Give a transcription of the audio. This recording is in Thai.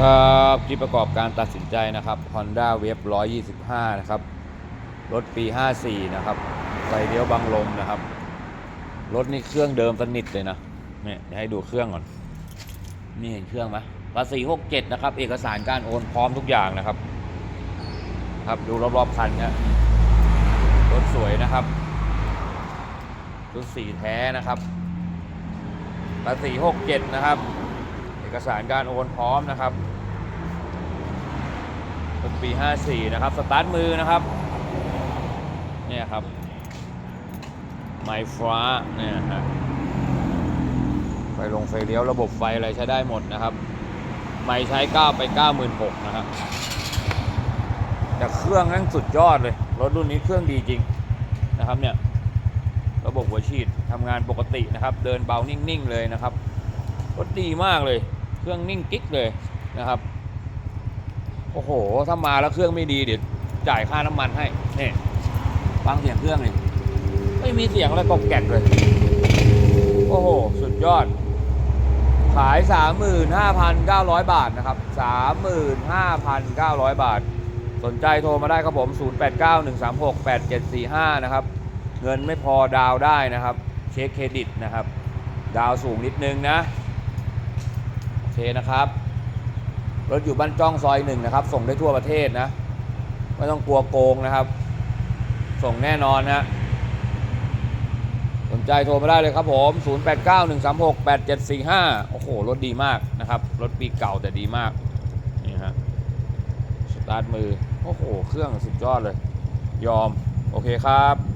ครับที่ประกอบการตัดสินใจนะครับ Honda Wave 125 นะครับ รถปี 54 นะครับไฟเลี้ยวบังลมนะครับ รถนี่เครื่องเดิมสนิทเลยนะเนี่ยให้ดูเครื่องก่อน นี่เห็นเครื่องไหมภาษี 67 นะครับ เอกสารการโอนพร้อมทุกอย่างนะครับ ครับดูรอบๆคันครับรถสวยนะครับรถสีแท้นะครับภาษี 67 นะครับ อกสารการโอนพร้อมนะครับเป็นปี 54 นะครับ สตาร์ทมือนะครับ เนี่ยครับ ไมฟ้า เนี่ยฮะ ไฟลงไฟเลี้ยวระบบไฟอะไรใช้ได้หมดนะครับ ไม่ใช้ 9 ไป 96,000นะครับแต่เครื่องนั่งสุดยอดเลย รถรุ่นนี้เครื่องดีจริงนะครับเนี่ย ระบบหัวฉีดทำงานปกตินะครับ เดินเบานิ่ง ๆ เลยนะครับ รถดีมากเลย เครื่องนิ่งกิ๊กเลยนะครับ โอ้โห ถ้ามาแล้วเครื่องไม่ดีเดี๋ยวจ่ายค่าน้ำมันให้นี่ฟังเสียงเครื่องเลยไม่มีเสียงอะไรกอกแกกเลย โอ้โห สุดยอด ขาย 35,900 บาทนะครับ 35,900 บาท สนใจโทรมาได้ครับผม 0891368745 นะครับ เงินไม่พอดาวได้นะครับ เช็คเครดิตนะครับ ดาวสูงนิดนึงนะ นะครับ รถอยู่บ้านจ้องซอยหนึ่งนะครับ ส่งได้ทั่วประเทศนะ ไม่ต้องกลัวโกงนะครับ ส่งแน่นอนนะสนใจโทรมาได้เลยครับผม 0891368745 โอ้โห รถดีมากนะครับ รถปีเก่าแต่ดีมาก นี่ฮะ สตาร์ทมือ โอ้โห เครื่องสุดยอดเลย ยอม โอเคครับ